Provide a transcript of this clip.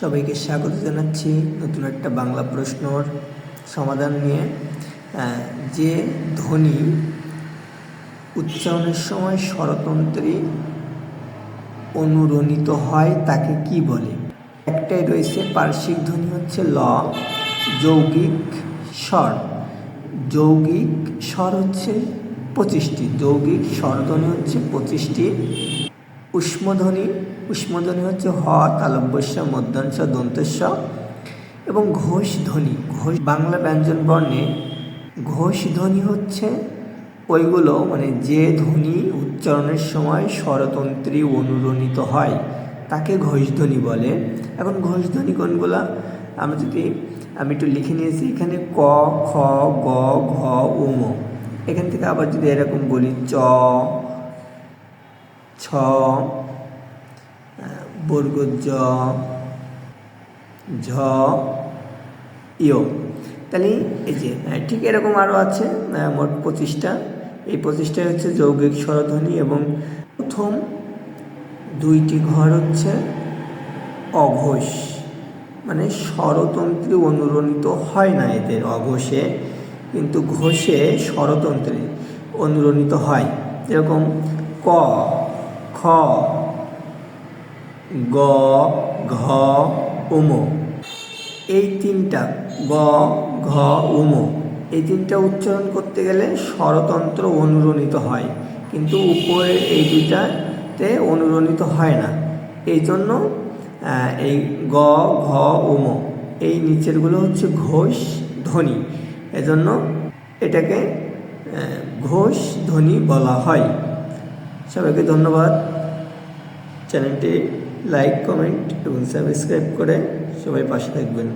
সবাইকে স্বাগত জানাচ্ছি নতুন একটা বাংলা প্রশ্নর সমাধান নিয়ে। যে ধ্বনি উচ্চারণের সময় স্বরতন্ত্রী অনুরণিত হয় তাকে কি বলে? একটাই রয়েছে পার্শ্বিক ধ্বনি হচ্ছে ল, যৌগিক স্বর। যৌগিক স্বর হচ্ছে পঁচিশটি। যৌগিক স্বরধ্বনি হচ্ছে পঁচিশটি। উষ্মধ্বনি উষ্মধ্বনি হচ্ছে হ, তালব্যস্য, মধ্যাংশ দন্তস্ব এবং ঘোষ ধ্বনি ঘোষ, বাংলা ব্যঞ্জন বর্ণে ঘোষ ধ্বনি হচ্ছে ওইগুলো মানে যে ধ্বনি উচ্চারণের সময় স্বরতন্ত্রী অনুরণিত হয়, তাকে ঘোষধ্বনি বলে। এখন ঘোষধ্বনি কোনগুলা? আমরা যদি, আমি একটু লিখে নিয়েছি, এখানে ক, খ, গ, ঘ, উম। এখান থেকে আবার যদি এরকম বলি, চ ছ বর্গ জ ঝ ইয় তাহলে এই যে ঠিক এরকম আরও আছে মোট পঁচিশটা। এই পঁচিশটাই হচ্ছে যৌগিক স্বরধ্বনি এবং প্রথম দুইটি ঘর হচ্ছে অঘোষ। মানে স্বরতন্ত্রী অনুরণিত হয় না এদের অঘোষে, কিন্তু ঘোষে স্বরতন্ত্রী অনুরণিত হয়। যেরকম ক খ, গ, ঘ, উম। এই তিনটা, গ, ঘ, উম। এই তিনটা উচ্চারণ করতে গেলে স্বরতন্ত্র অনুরণিত হয়, কিন্তু উপরে এই দুইটাতে অনুরণিত হয় না। এই জন্য এই গ, ঘ, উম। এই নিচেরগুলো হচ্ছে ঘোষ, ধ্বনি। এজন্য এটাকে ঘোষ, ধ্বনি বলা হয়। সবাইকে ধন্যবাদ। চ্যানেলটি লাইক কমেন্ট এবং সাবস্ক্রাইব করে সবাই পাশে থাকবেন।